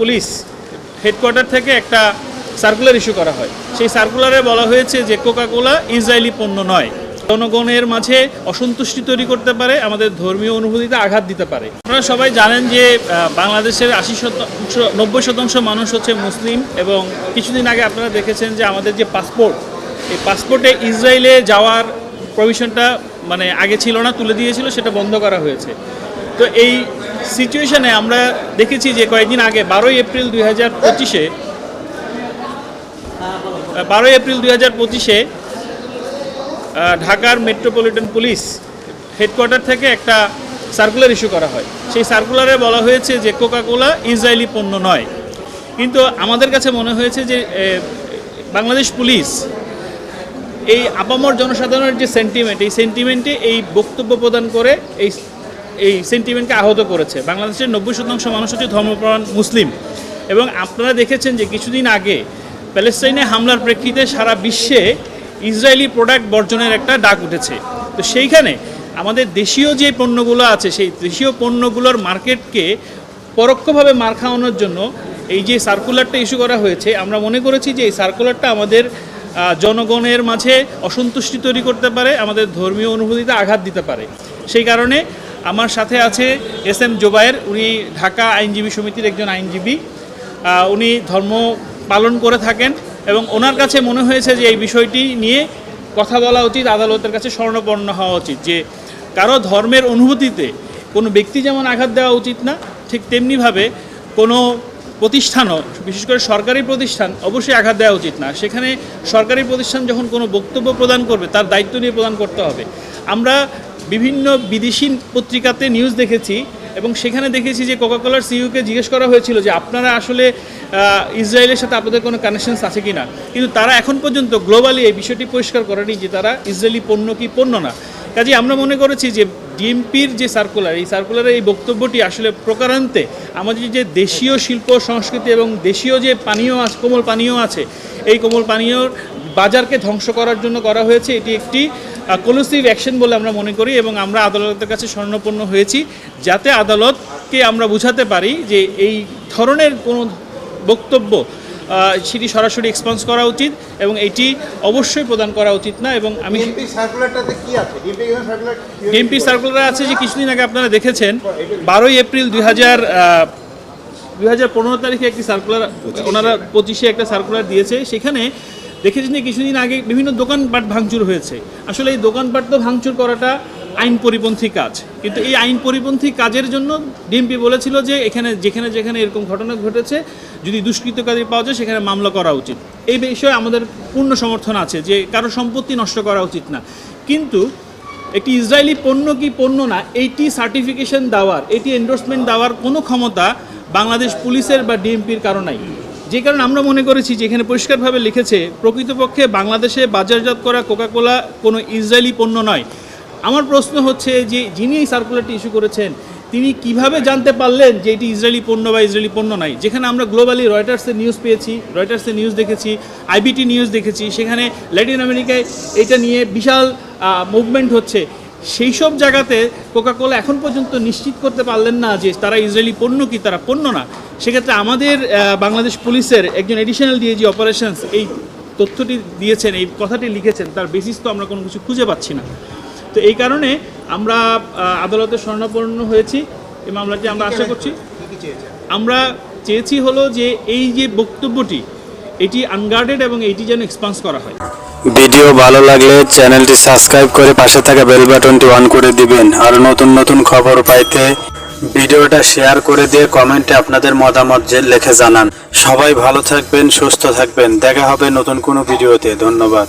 Police headquarter থেকে একটা circular issue করা হয়। সেই সার্কুলারে বলা হয়েছে যে কোকাকোলা ইসরায়েলি পণ্য নয়। জনগণের মাঝে অসন্তুষ্টি তৈরি করতে পারে, আমাদের ধর্মীয় অনুভূতিতে আঘাত দিতে পারে। আপনারা সবাই জানেন যে বাংলাদেশের আশি শতাংশ, নব্বই শতাংশ মানুষ হচ্ছে মুসলিম এবং কিছুদিন আগে আপনারা দেখেছেন যে আমাদের যে পাসপোর্ট এই পাসপোর্টে ইসরায়েলে যাওয়ার প্রভিশনটা মানে আগে ছিল না, তুলে দিয়েছিল, সেটা বন্ধ করা হয়েছে। তো এই সিচুয়েশনে আমরা দেখেছি যে কয়েকদিন আগে বারোই এপ্রিল দুই হাজার পঁচিশে বারোই এপ্রিল দুই হাজার পঁচিশে ঢাকার মেট্রোপলিটন পুলিশ হেডকোয়ার্টার থেকে একটা সার্কুলার ইস্যু করা হয়। সেই সার্কুলারে বলা হয়েছে যে কোকাকোলা ইসরায়েলি পণ্য নয়। কিন্তু আমাদের কাছে মনে হয়েছে যে বাংলাদেশ পুলিশ এই আপামর জনসাধারণের যে সেন্টিমেন্ট এই সেন্টিমেন্টে এই বক্তব্য প্রদান করে, এই এই সেন্টিমেন্টকে আহত করেছে। বাংলাদেশের নব্বই শতাংশ মানুষ হচ্ছে ধর্মপ্রাণ মুসলিম। এবং আপনারা দেখেছেন যে কিছুদিন আগে প্যালেস্টাইনে হামলার প্রেক্ষিতে সারা বিশ্বে ইসরায়েলি প্রোডাক্ট বর্জনের একটা ডাক উঠেছে। তো সেইখানে আমাদের দেশীয় যে পণ্যগুলো আছে, সেই দেশীয় পণ্যগুলোর মার্কেটকে পরোক্ষভাবে মার খাওয়ানোর জন্য এই যে সার্কুলারটা ইস্যু করা হয়েছে, আমরা মনে করেছি যে এই সার্কুলারটা আমাদের জনগণের মাঝে অসন্তুষ্টি তৈরি করতে পারে, আমাদের ধর্মীয় অনুভূতিতে আঘাত দিতে পারে। সেই কারণে আমার সাথে আছে এস এম জোবায়ের, উনি ঢাকা আইনজীবী সমিতির একজন আইনজীবী। উনি ধর্ম পালন করে থাকেন এবং ওনার কাছে মনে হয়েছে যে এই বিষয়টি নিয়ে কথা বলা উচিত, আদালতের কাছে স্বর্ণপন্ন হওয়া উচিত, যে কারও ধর্মের অনুভূতিতে কোনো ব্যক্তি যেমন আঘাত দেওয়া উচিত না, ঠিক তেমনিভাবে কোনো প্রতিষ্ঠানও, বিশেষ করে সরকারি প্রতিষ্ঠান, অবশ্যই আঘাত দেওয়া উচিত না। সেখানে সরকারি প্রতিষ্ঠান যখন কোনো বক্তব্য প্রদান করবে, তার দায়িত্ব নিয়ে প্রদান করতে হবে। আমরা বিভিন্ন বিদেশি পত্রিকাতে নিউজ দেখেছি এবং সেখানে দেখেছি যে কোকাকোলার সিইউকে জিজ্ঞেস করা হয়েছিল যে আপনারা আসলে ইসরায়েলের সাথে আপনাদের কোনো কানেকশনস আছে কি না কিন্তু তারা এখন পর্যন্ত গ্লোবালি এই বিষয়টি পরিষ্কার করেনি যে তারা ইসরায়েলি পণ্য কি পণ্য না। কাজে আমরা মনে করেছি যে ডিএমপির যে সার্কুলার এই সার্কুলারের এই বক্তব্যটি আসলে প্রকারান্তে আমাদের যে দেশীয় শিল্প, সংস্কৃতি এবং দেশীয় যে পানীয় আছে, কোমল পানীয় আছে, এই কোমল পানীয়র বাজারকে ধ্বংস করার জন্য করা হয়েছে। এটি একটি কলুসিভ অ্যাকশন বলে আমরা মনে করি এবং আমরা আদালতের কাছে স্বর্ণপন্ন হয়েছি যাতে আদালতকে আমরা বুঝাতে পারি যে এই ধরনের কোনো বক্তব্য সেটি সরাসরি এক্সপন্স করা উচিত এবং এটি অবশ্যই প্রদান করা উচিত না এবং আমি ডিএমপি এখানে সার্কুলার আছে? যে কিছুদিন আগে আপনারা দেখেছেন বারোই এপ্রিল দুই হাজার দুই হাজার পনেরো তারিখে একটি সার্কুলার ওনারা পঁচিশে একটা সার্কুলার দিয়েছে। সেখানে দেখেছেন যে কিছুদিন আগে বিভিন্ন দোকানপাট ভাঙচুর হয়েছে। আসলে এই দোকানপাট তো ভাঙচুর করাটা আইন পরিপন্থী কাজ। কিন্তু এই আইন পরিপন্থী কাজের জন্য ডিএমপি বলেছিল যে এখানে, যেখানে যেখানে এরকম ঘটনা ঘটেছে, যদি দুষ্কৃতকারী পাওয়া যায়, সেখানে মামলা করা উচিত। এই বিষয়ে আমাদের পূর্ণ সমর্থন আছে যে কারও সম্পত্তি নষ্ট করা উচিত না। কিন্তু একটি ইসরায়েলি পণ্য কি পণ্য না, এইটি সার্টিফিকেশন দেওয়ার এটি এন্ডোর্সমেন্ট দেওয়ার কোনো ক্ষমতা বাংলাদেশ পুলিশের বা ডিএমপির কারও নাই। যে কারণে আমরা মনে করেছি যে এখানে পরিষ্কারভাবে লিখেছে, প্রকৃতপক্ষে বাংলাদেশে বাজারজাত করা কোকাকোলা কোনো ইসরায়েলি পণ্য নয়। আমার প্রশ্ন হচ্ছে যে যিনি এই সার্কুলারটি ইস্যু করেছেন, তিনি কীভাবে জানতে পারলেন যে এটি ইসরায়েলি পণ্য বা ইসরায়েলি পণ্য নাই যেখানে আমরা গ্লোবালি রয়টার্সের নিউজ পেয়েছি রয়টার্সের নিউজ দেখেছি আইবিটি নিউজ দেখেছি, সেখানে ল্যাটিন আমেরিকায় এটা নিয়ে বিশাল মুভমেন্ট হচ্ছে। সেই সব জায়গাতে কোকাকোলা এখন পর্যন্ত নিশ্চিত করতে পারলেন না যে তারা ইসরায়েলি পণ্য কি তারা পণ্য না। সেক্ষেত্রে আমাদের বাংলাদেশ পুলিশের একজন এডিশনাল ডিএজি অপারেশনস এই তথ্যটি দিয়েছেন এই কথাটি লিখেছেন তার বেসিস তো আমরা কোনো কিছু খুঁজে পাচ্ছি না। তো এই কারণে আমরা আদালতে স্বর্ণাপন্ন হয়েছি এই মামলাটি আমরা আশা করছি। আমরা চেয়েছি হলো যে এই যে বক্তব্যটি এটি আনগার্ডেড এবং এটি যেন এক্সপান্স করা হয়। ভিডিও ভালো লাগলে চ্যানেলটি সাবস্ক্রাইব করে পাশে থাকা বেল বাটনটি অন করে দিবেন। আর নতুন নতুন খবর পাইতে ভিডিওটা শেয়ার করে দিয়ে কমেন্টে আপনাদের মতামত লিখে জানান। সবাই ভালো থাকবেন, সুস্থ থাকবেন। দেখা হবে নতুন কোনো ভিডিওতে। ধন্যবাদ।